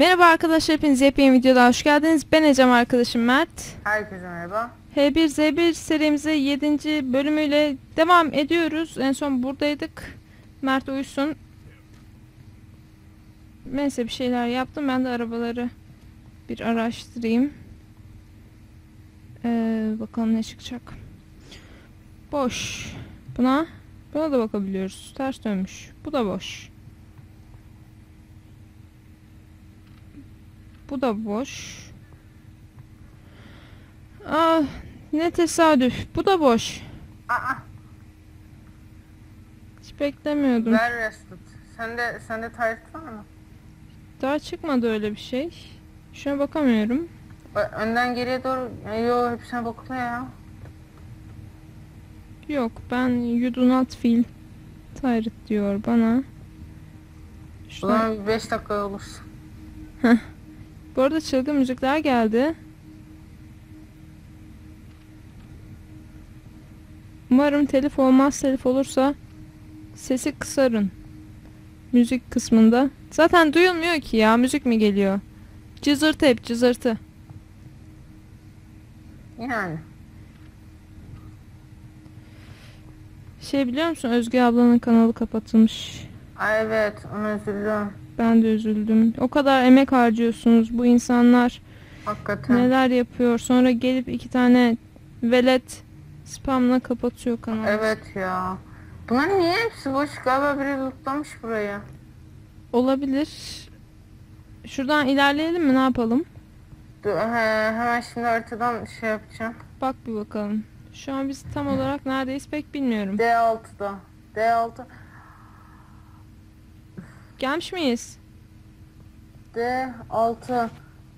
Merhaba arkadaşlar hepiniz yepyeni videoda hoş geldiniz. Ben Ecem arkadaşım Mert. Herkese merhaba. H1Z1 serimize 7. bölümüyle devam ediyoruz. En son buradaydık. Mert uyusun. Neyse bir şeyler yaptım. Ben de arabaları bir araştırayım. Ee, bakalım ne çıkacak. Boş. Buna buna da bakabiliyoruz. Ters dönmüş. Bu da boş. Bu da boş. Ah ne tesadüf. Bu da boş. Aa, Hiç beklemiyordum. ver restit. Sende sende tarih var mı? Daha çıkmadı öyle bir şey. Şuna bakamıyorum. Önden geriye doğru. Yo hepsine bakılıyor ya. Yok ben you do not feel tired diyor bana. Şuna... zaman 5 dakika olursun. Bu arada çılgın müzikler geldi. Umarım telif olmaz. Telif olursa sesi kısarın. Müzik kısmında. Zaten duyulmuyor ki ya. Müzik mi geliyor? Cızırtı hep cızırtı. Yani. Şey biliyor musun? Özge ablanın kanalı kapatılmış. Ay evet ona üzüldüm. Ben de üzüldüm. O kadar emek harcıyorsunuz. Bu insanlar Hakikaten. neler yapıyor. Sonra gelip iki tane velet spamla kapatıyor kanalı. Evet ya. Bunların niye hepsi boş? Galiba biri lootlamış burayı. Olabilir. Şuradan ilerleyelim mi? Ne yapalım? Dur, he, hemen şimdi haritadan şey yapacağım. Bak bir bakalım. Şu an biz tam olarak neredeyiz pek bilmiyorum. D6'da. D6. Gelmiş miyiz? D6.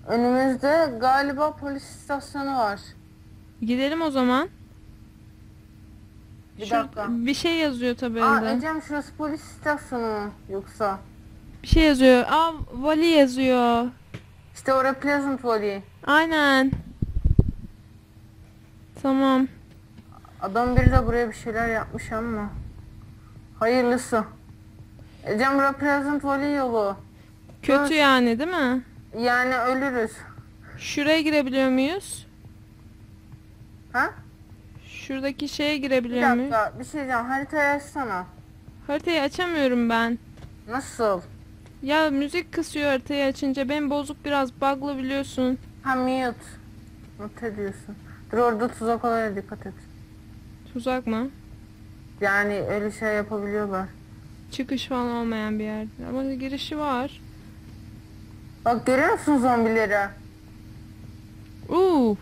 Önümüzde galiba polis istasyonu var. Gidelim o zaman. Bir Şur- dakika. bir şey yazıyor Aa tabelada. Ecem şurası polis istasyonu mu? Yoksa. Bir şey yazıyor. Aa vali yazıyor. İşte orada Pleasant Valley. Aynen. Tamam. Adam biri de buraya bir şeyler yapmış ama. Hayırlısı. Ecem bura Pleasant Valley yolu. Kötü Evet. yani değil mi? Yani ölürüz. Şuraya girebiliyor muyuz? Ha? Şuradaki şeye Bir girebiliyor muyuz? dakika bir şey diyeceğim. Haritayı açsana. Haritayı açamıyorum ben. Nasıl? Ya müzik kısıyor haritayı açınca. Benim bozuk biraz bug'lı biliyorsun. Ha mute. Not ediyorsun. Dur orada tuzak olayına dikkat et. Tuzak mı? Yani öyle şey yapabiliyorlar. Çıkış falan olmayan bir yer. Ama girişi var. Bak görüyor musun zombileri? Uuu.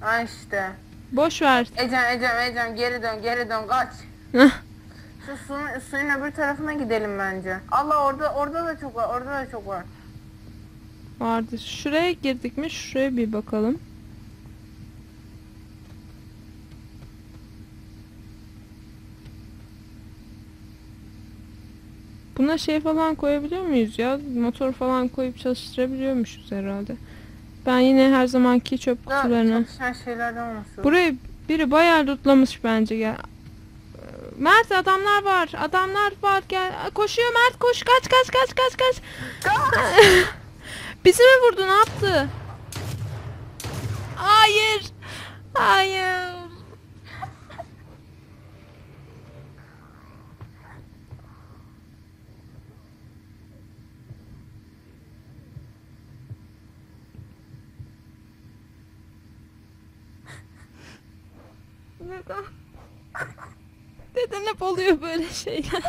Ha işte. Boş ver. Ecem Ecem Ecem geri dön geri dön kaç. Şu suyun, suyun öbür tarafına gidelim bence. Allah orada orada da çok var orada da çok var. Vardı. Şuraya girdik mi? Şuraya bir bakalım. Buna şey falan koyabiliyor muyuz ya? Motor falan koyup çalıştırabiliyormuşuz herhalde. Ben yine her zamanki çöp Da kutularını. çalışan şeylerden olması. Burayı biri bayağı lootlamış bence gel. Mert adamlar var. Adamlar var gel. Koşuyor Mert koş kaç kaç kaç kaç kaç. Bizi mi vurdu ne yaptı? Hayır. Hayır. Neden? Neden hep oluyor böyle şeyler?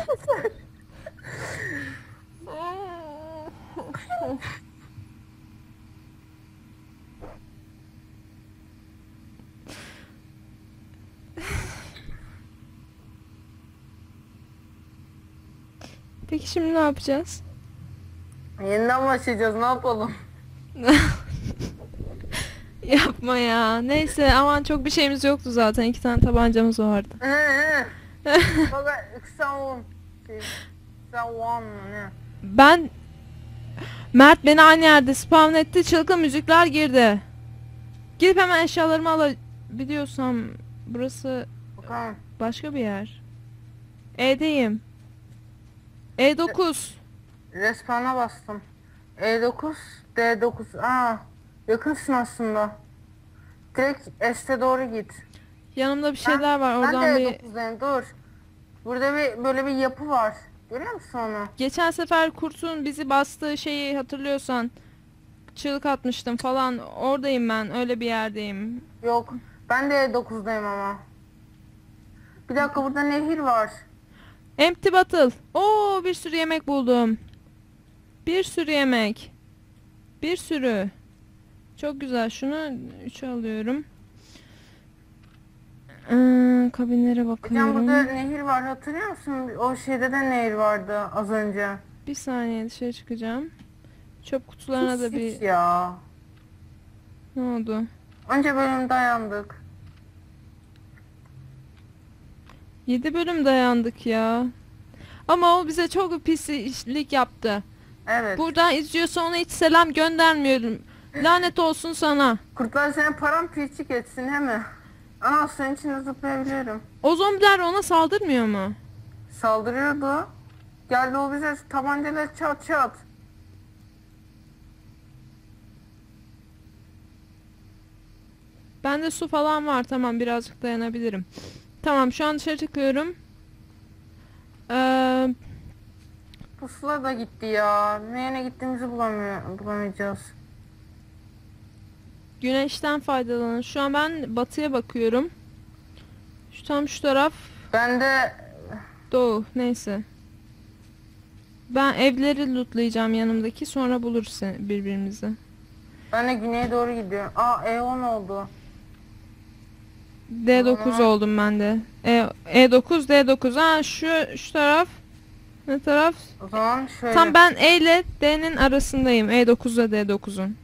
Peki şimdi ne yapacağız? Yeniden başlayacağız ne yapalım? Yapma ya. Neyse aman çok bir şeyimiz yoktu zaten. İki tane tabancamız vardı. Sen on mu ne? Ben Mert beni aynı yerde spawn etti. Çılgın müzikler girdi. Gidip hemen eşyalarımı alabiliyorsam burası Bakalım. başka bir yer. E'deyim. E9. Respawn'a bastım. E9, D9. Aa, yakınsın aslında. Direkt S'te doğru git. Yanımda bir şeyler var. Ben Oradan de bir E9'dayım, dur. Burada bir böyle bir yapı var. Görüyor musun onu? Geçen sefer kurtun bizi bastığı şeyi hatırlıyorsan çığlık atmıştım falan. Oradayım ben. Öyle bir yerdeyim. Yok. Ben de E9'dayım ama. Bir dakika burada nehir var. Empty bottle. Oo bir sürü yemek buldum. Bir sürü yemek. Bir sürü. Çok güzel. Şunu 3'e alıyorum. Ee, kabinlere Hocam bakıyorum. burada nehir var hatırlıyor musun? O şeyde de nehir vardı az önce. Bir saniye dışarı çıkacağım. Çöp kutularına da Pis bir ya. ne oldu? Önce bölüm dayandık. 7 bölüm dayandık ya. Ama o bize çok pislik yaptı. Evet. Buradan izliyorsa ona hiç selam göndermiyorum. Lanet olsun sana. Kurtlar senin param pirçik etsin he mi? Aa senin için de zıplayabiliyorum. O zombiler ona saldırmıyor mu? Saldırıyordu. Geldi o bize tabancayla çat çat. Bende su falan var. Tamam birazcık dayanabilirim. Tamam şu an dışarı çıkıyorum. Ee, Pusula da gitti ya. Nereye gittiğimizi bulamıyor, bulamayacağız. Güneşten faydalanın. Şu an ben batıya bakıyorum. Şu tam şu taraf Ben de doğu. Neyse. Ben evleri lootlayacağım yanımdaki. Sonra buluruz seni- birbirimizi. ben de güneye doğru gidiyorum. Aa E10 oldu. D9 oldum ben de. E, E9 D9. Ha şu şu taraf. Ne taraf? O zaman şöyle. Tam ben E ile D'nin arasındayım. E9 ile D9'un.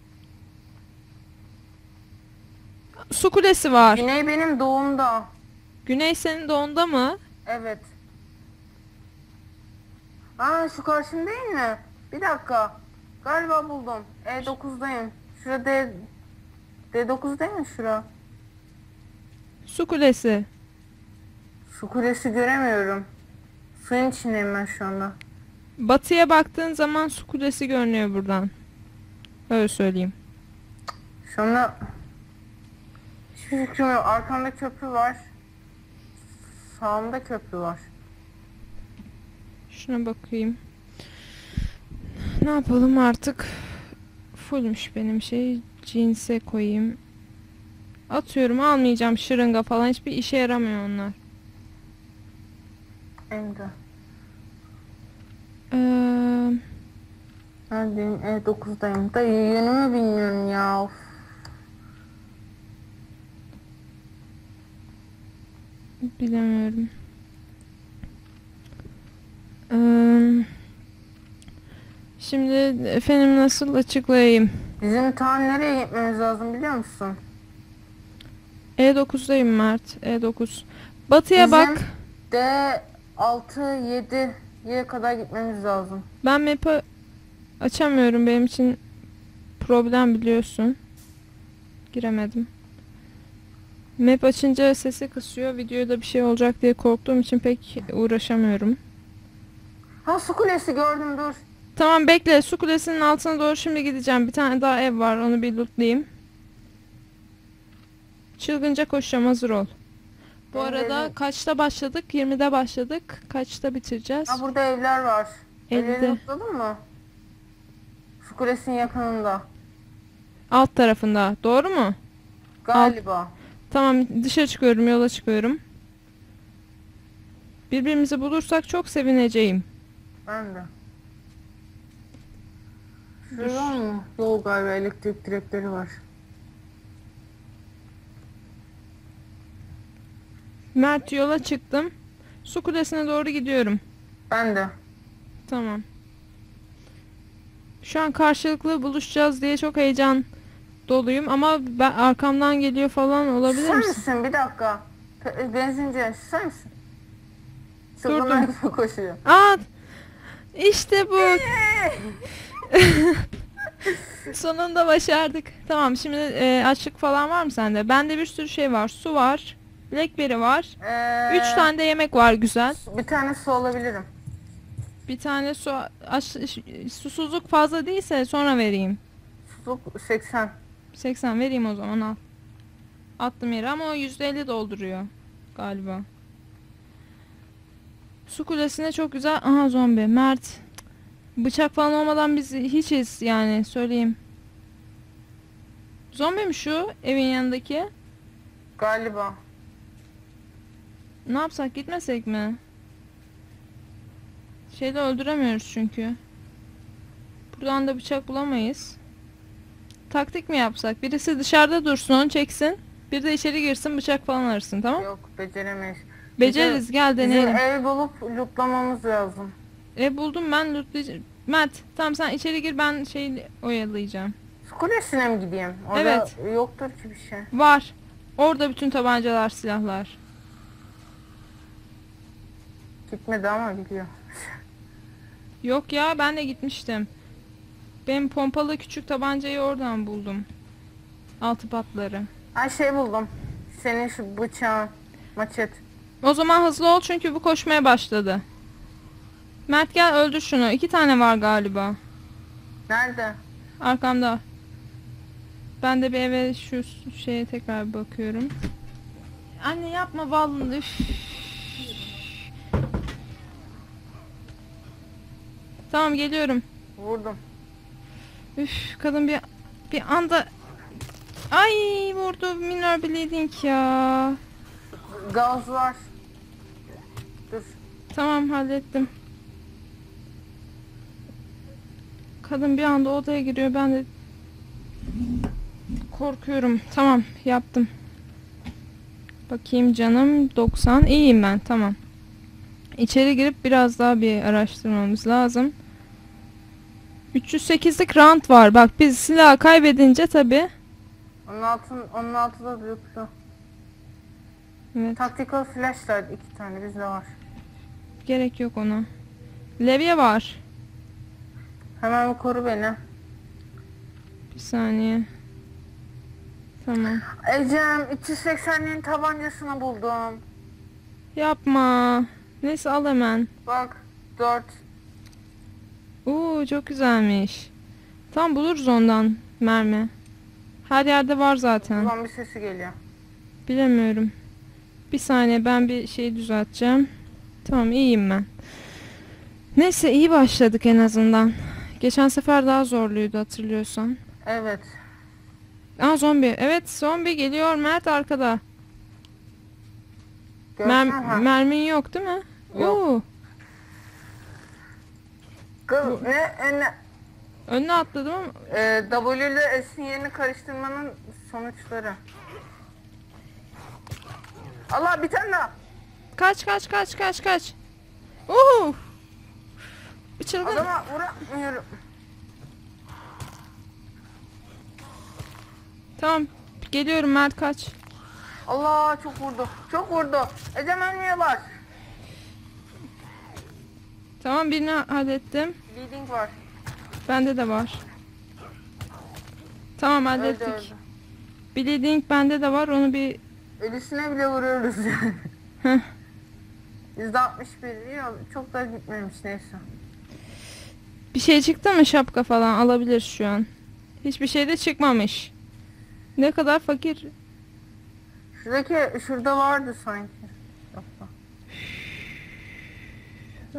Su kulesi var. Güney benim doğumda. Güney senin doğunda mı? Evet. Aa şu karşım değil mi? Bir dakika. Galiba buldum. E9'dayım. Şurada D... D9 değil mi şura? Su kulesi. Su kulesi göremiyorum. Suyun içindeyim ben şu anda. Batıya baktığın zaman su kulesi görünüyor buradan. Öyle söyleyeyim. Şu anda yok. Arkamda köprü var. Sağımda köprü var. Şuna bakayım. Ne yapalım artık? Fullmüş benim şey. Cinse koyayım. Atıyorum almayacağım şırınga falan. Hiçbir işe yaramıyor onlar. Evde. Ee, Neredeyim? E9'dayım. Da yönümü bilmiyorum ya. Of. Bilemiyorum. Ee, şimdi efendim nasıl açıklayayım? Bizim ta nereye gitmemiz lazım biliyor musun? E9'dayım Mert. E9. Batıya Bizim bak. D6, 7 'ye kadar gitmemiz lazım. Ben map'i açamıyorum. Benim için problem biliyorsun. Giremedim. Map açınca sesi kısıyor. Videoda bir şey olacak diye korktuğum için pek uğraşamıyorum. Ha su kulesi gördüm dur. Tamam bekle. Su kulesinin altına doğru şimdi gideceğim. Bir tane daha ev var. Onu bir lootlayayım. Çılgınca koşacağım. Hazır ol. Bu Ben arada geldim. kaçta başladık? 20'de başladık. Kaçta bitireceğiz? Ha burada evler var. Evleri Evde. yutladın mı? Su kulesinin yakınında. Alt tarafında. Doğru mu? Galiba. Tamam dışarı çıkıyorum yola çıkıyorum. Birbirimizi bulursak çok sevineceğim. Ben de. Şurada mı? Yol galiba elektrik direkleri var. Mert yola çıktım. Su kulesine doğru gidiyorum. Ben de. Tamam. Şu an karşılıklı buluşacağız diye çok heyecan doluyum ama ben arkamdan geliyor falan olabilir Sen misin? misin? Bir dakika. Pe- Benzinci sen misin? Durdum. Çılgınlar gibi koşuyor. Aa! İşte bu. Sonunda başardık. Tamam şimdi e, açlık falan var mı sende? Bende bir sürü şey var. Su var. Blackberry var. Ee, Üç tane de yemek var güzel. Bir tane su alabilirim. Bir tane su aş, susuzluk fazla değilse sonra vereyim. Susuzluk 80. 80 vereyim o zaman al. Attım yere ama o %50 dolduruyor galiba. Su kulesine çok güzel. Aha zombi. Mert. Bıçak falan olmadan biz hiçiz yani söyleyeyim. Zombi mi şu evin yanındaki? Galiba. Ne yapsak gitmesek mi? Şeyle öldüremiyoruz çünkü. Buradan da bıçak bulamayız. Taktik mi yapsak? Birisi dışarıda dursun onu çeksin. Bir de içeri girsin bıçak falan arasın tamam? Yok beceremeyiz. Beceririz gel Bizim deneyelim. ev bulup lootlamamız lazım. E buldum ben lootlayacağım. Mert tamam sen içeri gir ben şey oyalayacağım. Su kulesine mi gideyim? Orada Evet. yoktur ki bir şey. Var. Orada bütün tabancalar silahlar. Gitmedi ama biliyor. Yok ya ben de gitmiştim. Ben pompalı küçük tabancayı oradan buldum. Altı patları. Ay şey buldum. Senin şu bıçağın. Maçet. O zaman hızlı ol çünkü bu koşmaya başladı. Mert gel öldür şunu. İki tane var galiba. Nerede? Arkamda. Ben de bir eve şu şeye tekrar bakıyorum. Anne yapma vallahi. Üf. Tamam geliyorum. Vurdum. Üf kadın bir bir anda Ay vurdu minor bleeding ya. Gaz var. Dur. Tamam hallettim. Kadın bir anda odaya giriyor ben de korkuyorum. Tamam yaptım. Bakayım canım 90 iyiyim ben tamam. İçeri girip biraz daha bir araştırmamız lazım. 308'lik round var. Bak biz silah kaybedince tabi. Onun altın, onun altı da lootlu. Evet Tactical flashlight iki tane bizde var. gerek yok ona. Levye var. Hemen bir koru beni. Bir saniye. Tamam. Ecem 380'liğin tabancasını buldum. Yapma. Neyse al hemen. Bak 4. Oo çok güzelmiş. Tam buluruz ondan mermi. Her yerde var zaten. Zombi sesi geliyor. Bilemiyorum. Bir saniye ben bir şey düzelteceğim. Tamam iyiyim ben. Neyse iyi başladık en azından. Geçen sefer daha zorluydu hatırlıyorsan. Evet. Aa zombi. Evet zombi geliyor Mert arkada. Mer Gördün mü? mermin yok değil mi? Yok. Oo, Kız ne ne önüne atladım ama e, W ile S'in yerini karıştırmanın sonuçları. Allah bir tane daha. kaç kaç kaç kaç kaç. Oo. Bir çılgın. Adama vuramıyorum. Tamam. Geliyorum Mert kaç. Allah çok vurdu. Çok vurdu. Ecem ölmüyorlar. Tamam birini hallettim. Bleeding var. Bende de var. Tamam Öldü hallettik. öldü. Bleeding bende de var. Onu bir Ölüsüne bile vuruyoruz yani. Heh. %61 yok çok da gitmemiş neyse. bir şey çıktı mı şapka falan alabilir şu an. Hiçbir şey de çıkmamış. Ne kadar fakir. Şuradaki şurada vardı sanki. Yoksa.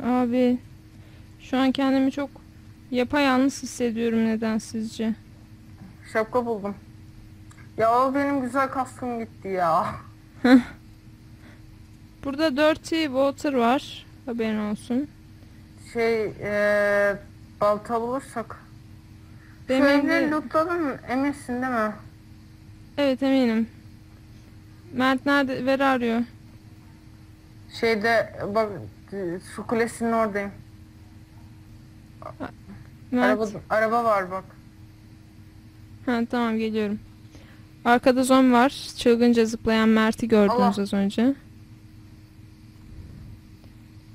Abi şu an kendimi çok yapayalnız hissediyorum neden sizce? Şapka buldum. Ya o benim güzel kaskım gitti ya. Burada dirty water var. Haberin olsun. Şey eee balta bulursak. Demin Demin lootladın eminsin değil mi? Evet eminim. Mert nerede? Ver arıyor. Şeyde bak su kulesinin oradayım. Mert. Araba, araba var bak. Ha tamam geliyorum. Arkada zombi var. Çılgınca zıplayan Mert'i gördünüz Allah. az önce.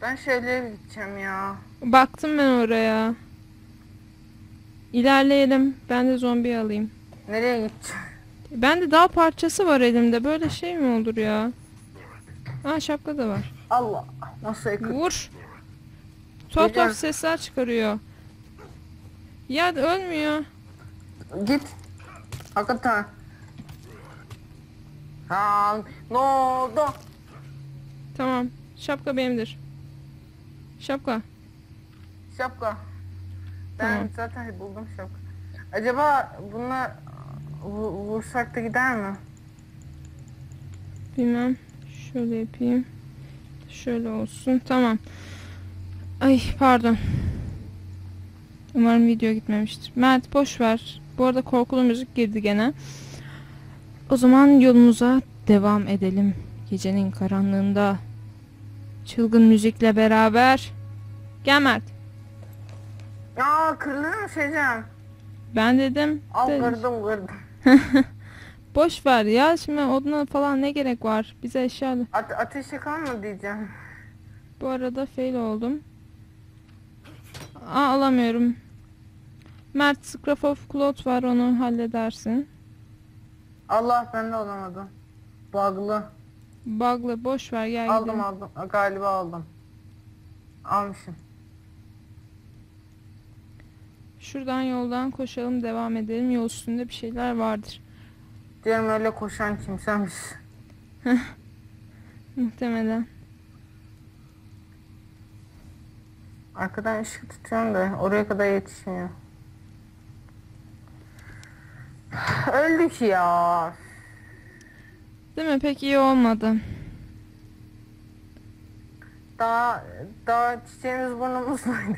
Ben şeylere gideceğim ya. Baktım ben oraya. İlerleyelim. Ben de zombi alayım. Nereye gideceğim? Ben de dal parçası var elimde. Böyle şey mi olur ya? Aa şapka da var. Allah nasıl yakın. Vur. Tuhaf tuhaf sesler çıkarıyor. Ya ölmüyor. Git. Hakikaten. Ha, ne oldu? Tamam. Şapka benimdir. Şapka. Şapka. Ben Tamam. zaten buldum şapka. Acaba bununla vu- vursak da gider mi? Bilmem. Şöyle yapayım. Şöyle olsun. Tamam. Ay pardon. Umarım video gitmemiştir. Mert boş ver. Bu arada korkulu müzik girdi gene. O zaman yolumuza devam edelim. Gecenin karanlığında çılgın müzikle beraber. Gel Mert. Ya kırılır mı şeycan? Ben dedim. Al de- kırdım kırdım. boş ver ya. Şimdi oduna falan ne gerek var? Bize eşya Ate ateş yakan mı diyeceğim. Bu arada fail oldum. Aa, alamıyorum. Mert Scruff of Cloth var onu halledersin. Allah ben de olamadım. Bug'lı. Bug'lı boş ver gel Aldım gidelim. aldım. Galiba aldım. Almışım. Şuradan yoldan koşalım devam edelim. Yol üstünde bir şeyler vardır. Diyorum öyle koşan kimsemiş. Muhtemelen. Arkadan ışık tutuyorum da oraya kadar yetişmiyor. Öldük ya. Değil mi? Pek iyi olmadı. Daha daha çiçeğimiz burnumuzdaydı.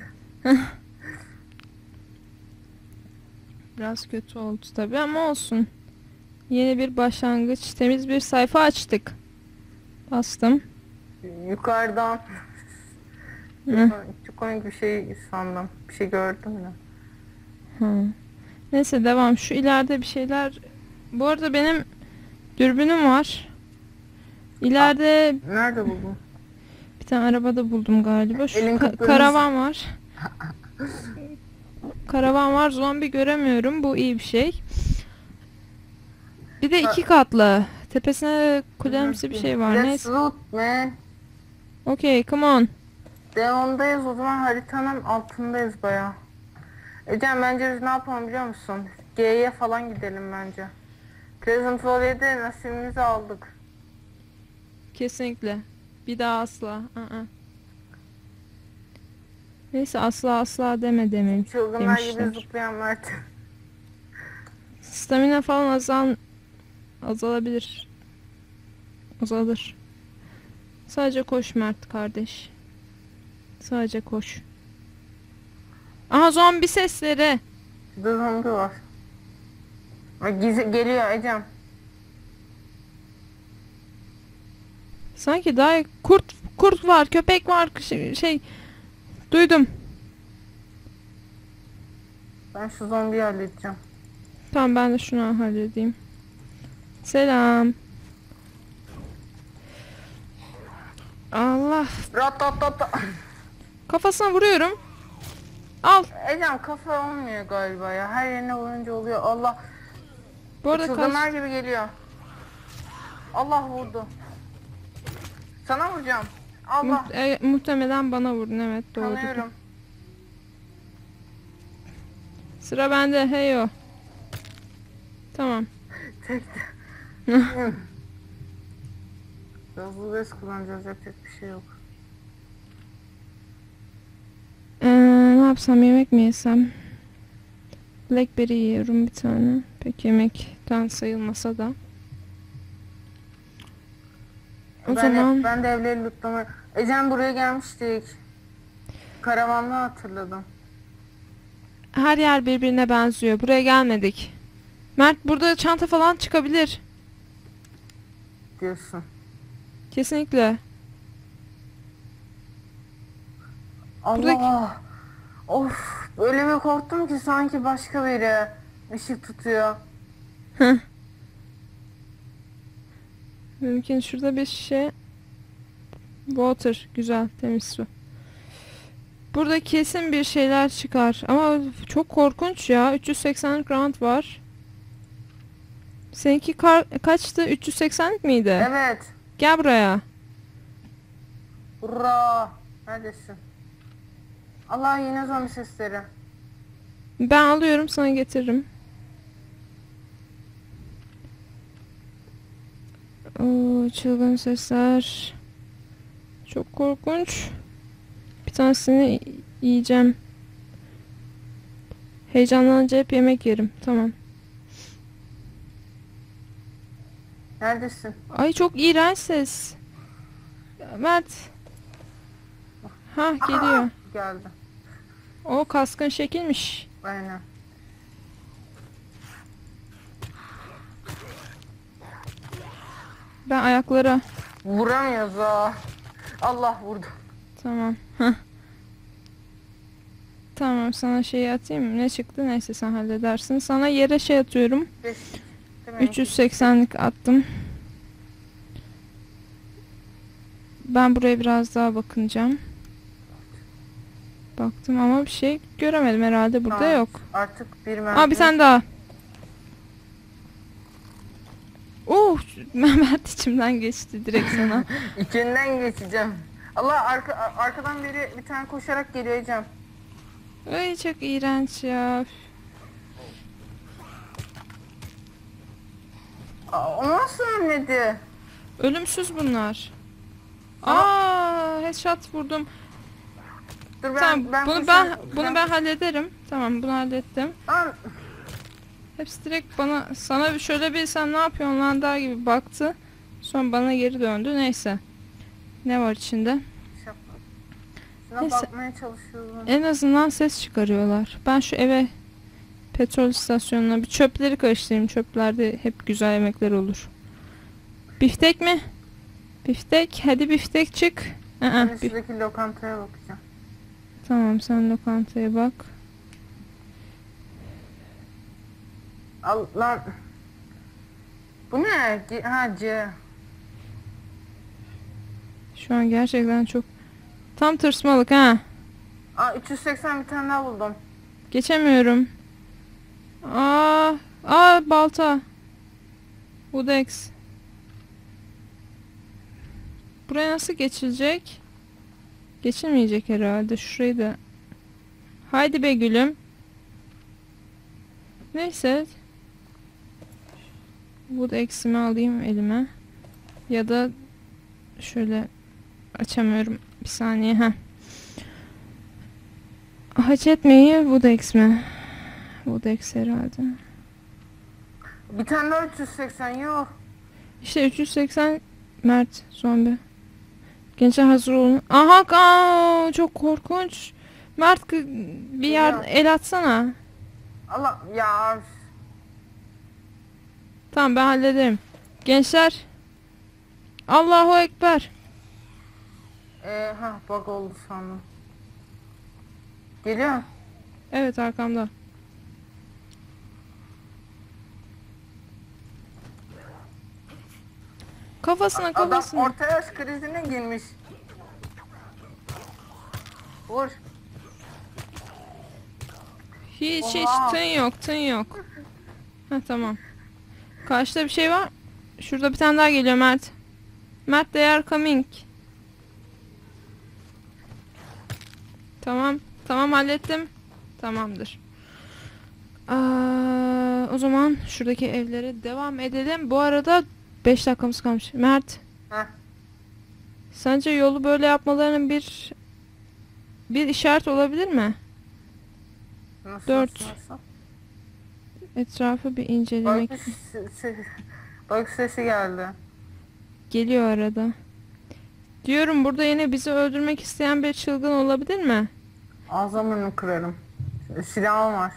Biraz kötü oldu tabii ama olsun. Yeni bir başlangıç. Temiz bir sayfa açtık. Bastım. Yukarıdan. Hı. Çok komik bir şey sandım. Bir şey gördüm de. Hı. Neyse devam. Şu ileride bir şeyler... Bu arada benim dürbünüm var. İleride Nerede buldun? bir tane arabada buldum galiba. Şu Elin ka- karavan var. karavan var. Zombi göremiyorum. Bu iyi bir şey. Bir de iki katlı. Tepesine kulemsi bir şey var. Let's Neyse. loot man. Okay, come on. Devondayız o zaman haritanın altındayız baya. Ecem bence biz ne yapalım biliyor musun? G'ye falan gidelim bence. Pleasant Valley'de nasibimizi aldık. Kesinlikle. Bir daha asla. Aa. Neyse asla asla deme demeyim. Çılgınlar Demişler. gibi zıplayan Mert. Stamina falan azal azalabilir. Azalır. Sadece koş Mert kardeş. Sadece koş. Aha zombi sesleri. Şurada zombi var. Ay, geliyor Ecem. Sanki daha kurt kurt var, köpek var, şey, şey duydum. Ben şu zombiyi halledeceğim. Tamam ben de şunu halledeyim. Selam. Allah. Ratatata. Kafasına vuruyorum. Al. Ecem kafa olmuyor galiba ya. Her yerine vurunca oluyor. Allah. Bu arada Çılgınlar kaç... gibi geliyor. Allah vurdu. Sana vuracağım. Allah. Muht- e, muhtemelen bana vurdun evet doğru. Kanıyorum. Sıra bende heyo. Tamam. Tekti. Hızlı bez kullanacağız. Yapacak bir şey yok. Ee, ne yapsam yemek mi yesem? Blackberry yiyorum bir tane. Pek yemekten sayılmasa da. O ben, zaman ben de evleri lootlama... Ecem buraya gelmiştik. Karavanla hatırladım. her yer birbirine benziyor. Buraya gelmedik. Mert burada çanta falan çıkabilir. Diyorsun. Kesinlikle. Allah. Buradaki- Of. Öyle bir korktum ki sanki başka biri ışık tutuyor. Mümkün şurada bir şişe water güzel temiz su. Burada kesin bir şeyler çıkar ama çok korkunç ya. 380 round var. Seninki kar kaçtı? 380'lik miydi? Evet. Gel buraya. Hurra. Neredesin? Allah yine zombi sesleri. Ben alıyorum sana getiririm. Oo, çılgın sesler. Çok korkunç. Bir tanesini yiyeceğim. Heyecanlanınca hep yemek yerim. Tamam. Neredesin? Ay çok iğrenç ses. Mert. Ha geliyor. Geldi. O kaskın şekilmiş. Aynen. Ben ayaklara. Vuramıyoruz ha. Allah vurdu. Tamam. Heh. Tamam sana şey atayım. Ne çıktı? Neyse sen halledersin. Sana yere şey atıyorum. Beş. Demek ki 380'lik attım. Ben buraya biraz daha bakınacağım. Baktım ama bir şey göremedim herhalde. Burada Tamam. yok. Artık bir mermi. Aa bir tane daha. Uh, Mehmet içimden geçti direkt sana. İçinden geçeceğim. Allah arka, ar- arkadan biri bir tane koşarak Ecem. Ay çok iğrenç ya. Aa, o nasıl ölmedi? Ölümsüz bunlar. Aa, headshot vurdum. Dur ben, tamam, ben bunu koşarak- ben bunu ben hallederim. Tamam, bunu hallettim. Lan, Hepsi direkt bana sana bir şöyle bir sen ne yapıyorsun lan der gibi baktı. Sonra bana geri döndü. Neyse. Ne var içinde? şaka. Neyse. bakmaya çalışıyorum. En azından ses çıkarıyorlar. Ben şu eve petrol istasyonuna bir çöpleri karıştırayım. Çöplerde hep güzel yemekler olur. Biftek mi? Biftek. Hadi biftek çık. Aa, Ben bif- şuradaki lokantaya bakacağım. Tamam sen lokantaya bak. Al lan. Bu ne? Ha C. Şu an gerçekten çok tam tırsmalık ha. Aa 380 bir tane daha buldum. Geçemiyorum. Aa, aa balta. Udex. Buraya nasıl geçilecek? Geçilmeyecek herhalde. Şurayı da. Haydi be gülüm. Neyse. Woodex'imi alayım elime. Ya da şöyle açamıyorum. Bir saniye. Heh. Haç etmeyi Wodex mi? Wodex herhalde. Bir tane daha 380 yok. İşte 380 Mert zombi. Gençler hazır olun. Aha aa, çok korkunç. Mert bir yer el atsana. Allah ya. Tamam ben hallederim. Gençler. Allahu Ekber. Ee, ha bug oldu sandım. Geliyor. Evet arkamda. Kafasına Adam kafasına. orta yaş krizine girmiş. Vur. Hiç hiç Oha. tın yok tın yok. Ha tamam. Karşıda bir şey var. Şurada bir tane daha geliyor Mert. Mert they are coming. Tamam. Tamam hallettim. Tamamdır. Aa, o zaman şuradaki evlere devam edelim. Bu arada 5 dakikamız kalmış. Mert. Heh. Sence yolu böyle yapmalarının bir bir işaret olabilir mi? Nasıl, Dört. Nasıl, nasıl? Etrafı bir incelemek. Bak sesi geldi. Geliyor arada. Diyorum burada yine bizi öldürmek isteyen bir çılgın olabilir mi? Ağzımını kırarım. Silahım var.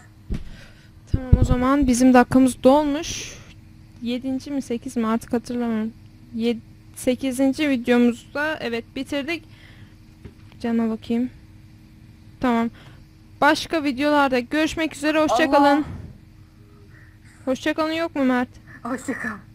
Tamam o zaman bizim dakikamız dolmuş. 7. mi 8 mi artık hatırlamıyorum. 7, 8. videomuzda evet bitirdik. Cana bakayım. Tamam. Başka videolarda görüşmek üzere. Hoşçakalın. Hoşçakalın yok mu Mert? Hoşçakal.